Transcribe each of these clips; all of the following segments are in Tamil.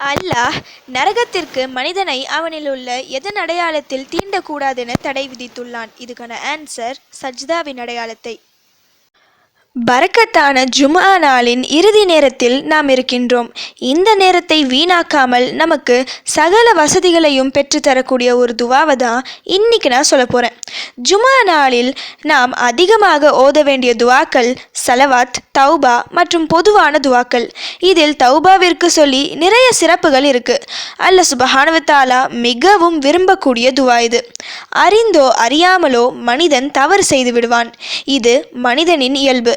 அல்லாஹ் நரகத்திற்கு மனிதனை அவனில் உள்ள எதன் அடையாளத்தில் தீண்டக்கூடாதென தடை விதித்துள்ளான். இதுக்கான ஆன்சர் சஜ்தாவின் அடையாளத்தை. பரக்கத்தான ஜும்ஆ நாளின் இறுதி நேரத்தில் நாம் இருக்கின்றோம். இந்த நேரத்தை வீணாக்காமல் நமக்கு சகல வசதிகளையும் பெற்றுத்தரக்கூடிய ஒரு துவாவை தான் இன்னைக்கு நான் சொல்ல போகிறேன் ஜுமா நாளில் நாம் அதிகமாக ஓத வேண்டிய துவாக்கள் சலவாத் தௌபா மற்றும் பொதுவான துவாக்கள். இதில் தௌபாவிற்கு சொல்லி நிறைய சிறப்புகள் இருக்குது அல்ல சுபஹானவத்தாலா மிகவும் விரும்பக்கூடிய துவா இது. அறிந்தோ அறியாமலோ மனிதன் தவறு செய்து விடுவான். இது மனிதனின் இயல்பு.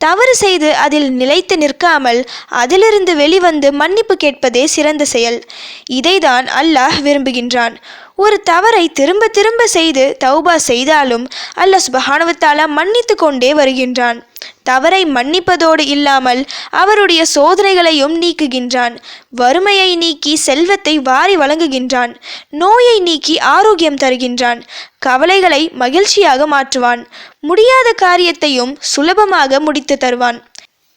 தவறு செய்து அதில் நிலைத்து நிற்காமல் அதிலிருந்து வெளிவந்து மன்னிப்பு கேட்பதே சிறந்த செயல். இதைதான் அல்லாஹ் விரும்புகின்றான். ஒரு தவறை திரும்ப திரும்ப செய்து தௌபா செய்தாலும் அல்லாஹ் சுபஹானவத்தாலா மன்னித்து கொண்டே வருகின்றான். தவறை மன்னிப்பதோடு இல்லாமல் அவருடைய சோதனைகளையும் நீக்குகின்றான். வறுமையை நீக்கி செல்வத்தை வாரி வழங்குகின்றான். நோயை நீக்கி ஆரோக்கியம் தருகின்றான். கவலைகளை மகிழ்ச்சியாக மாற்றுவான். முடியாத காரியத்தையும் சுலபமாக முடித்து தருவான்.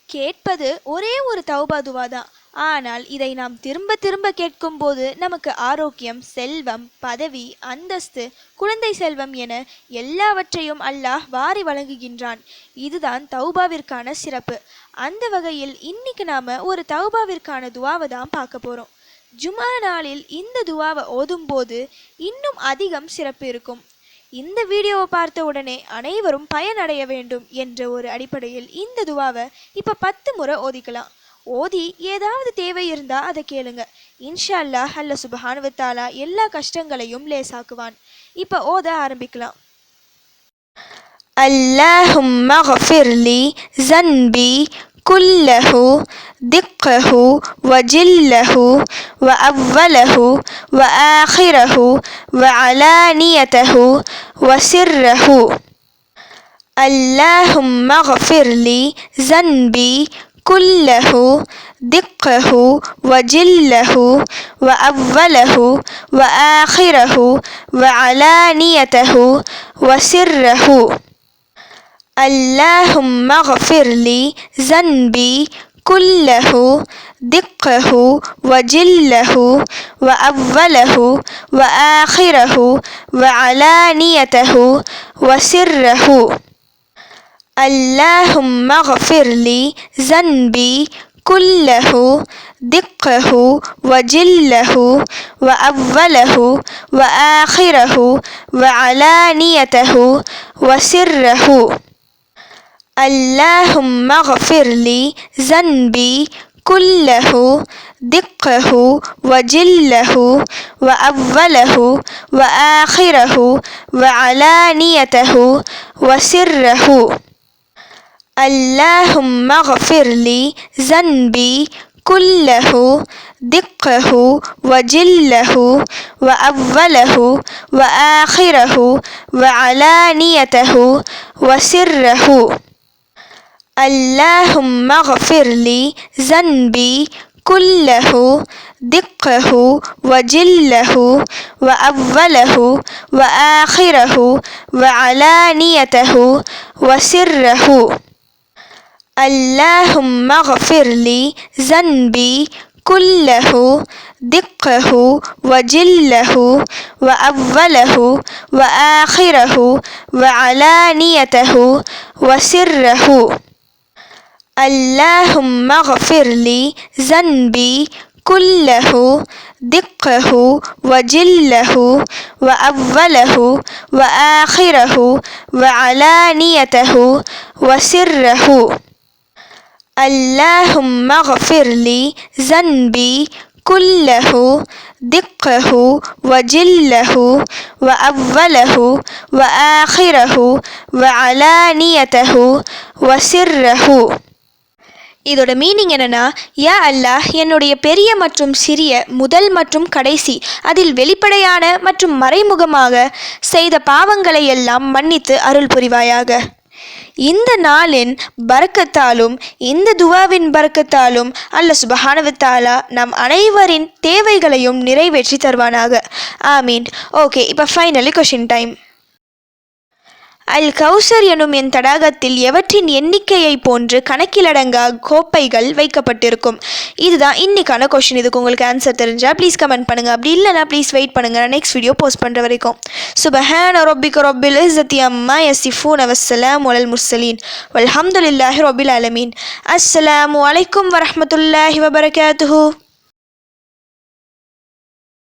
கேட்பது ஒரே ஒரு தௌபாதுவா தான் ஆனால் இதை நாம் திரும்ப திரும்ப கேட்கும்போது நமக்கு ஆரோக்கியம் செல்வம் பதவி அந்தஸ்து குழந்தை செல்வம் என எல்லாவற்றையும் அல்லாஹ் வாரி வழங்குகின்றான். இதுதான் தௌபாவிற்கான சிறப்பு. அந்த வகையில் இன்னைக்கு நாம ஒரு தௌபாவிற்கான துவாவை தான் பார்க்க போறோம். ஜுமா நாளில் இந்த துவாவை ஓதும்போது இன்னும் அதிகம் சிறப்பு இருக்கும். இந்த வீடியோவை பார்த்த உடனே அனைவரும் பயனடைய வேண்டும் என்ற ஒரு அடிப்படையில் இந்த துவாவை இப்போ பத்து முறை ஓதிக்கலாம். ஓதி ஏதாவது தேவை இருந்தால் அதை கேளுங்க. இன்ஷா அல்லா அல்ல சுபஹானுவத்தாலா எல்லா கஷ்டங்களையும் லேசாக்குவான். இப்போ ஓத ஆரம்பிக்கலாம். அல்லாஹும் மஃபிர்லி ஜன்பி كله دقه وجله وأوله وآخره وعلانيته وسره. اللهم اغفر لي ذنبي كله دقه وجله وأوله وآخره وعلانيته وسره. اللهم اغفر لي ذنبي كله دقه وجله وأوله وآخره وعلانيته وسره. اللهم اغفر لي ذنبي كله دقه وجله وأوله وآخره وعلانيته وسره. اللهم اغفر لي ذنبي كله دقه وجله وأوله وآخره وعلانيته وسره. اللهم اغفر لي ذنبي كله دقه وجله وأوله وآخره وعلانيته وسره. اللهم اغفر لي ذنبي كله دقه وجله وأوله وآخره وعلانيته وسره. اللهم اغفر لي ذنبي كله دقه وجله وأوله وآخره وعلانيته وسره. اللهم اغفر لي ذنبي كله دقه وجله وأوله وآخره وعلانيته وسره. اللهم اغفر لي ذنبي كله دقه وجله وأوله وآخره وعلانيته وسره. இதோட மீனிங் என்னன்னா யா அல்லாஹ் என்னுடைய பெரிய மற்றும் சிறிய முதல் மற்றும் கடைசி அதில் வெளிப்படையான மற்றும் மறைமுகமாக செய்த பாவங்களை எல்லாம் மன்னித்து அருள் புரிவாயாக. இந்த நாளின் பறக்கத்தாலும் இந்த துவாவின் பறக்கத்தாலும் அல்ல சுபஹானவத்தாலா நம் அனைவரின் தேவைகளையும் நிறைவேற்றி தருவானாக. ஆமீன். ஓகே இப்போ ஃபைனலி கொஷின் டைம் அல் கௌசர் எனும் என் தடாகத்தில் எவற்றின் எண்ணிக்கையை போன்று கணக்கிலடங்கா கோப்பைகள் வைக்கப்பட்டிருக்கும்? இதுதான் இன்னைக்கான கொஷின் இதுக்கு உங்களுக்கு ஆன்சர் தெரிஞ்சால் ப்ளீஸ் கமெண்ட் பண்ணுங்கள் அப்படி இல்லைனா ப்ளீஸ் வெயிட் பண்ணுங்கள் நான் நெக்ஸ்ட் வீடியோ போஸ்ட் பண்ணுற வரைக்கும். சுபஹான் ரொபிக் ரொபில் இசத்தி அம்மா யசிஃபூன் அவசலாம் ஒலல் முர்சலீன் வல்ஹம்துலில்லாஹி ரொபில் அலமீன் அஸ்ஸலாம் வலைக்கம் வரமத்துல்லாஹி வபரகாத்துஹு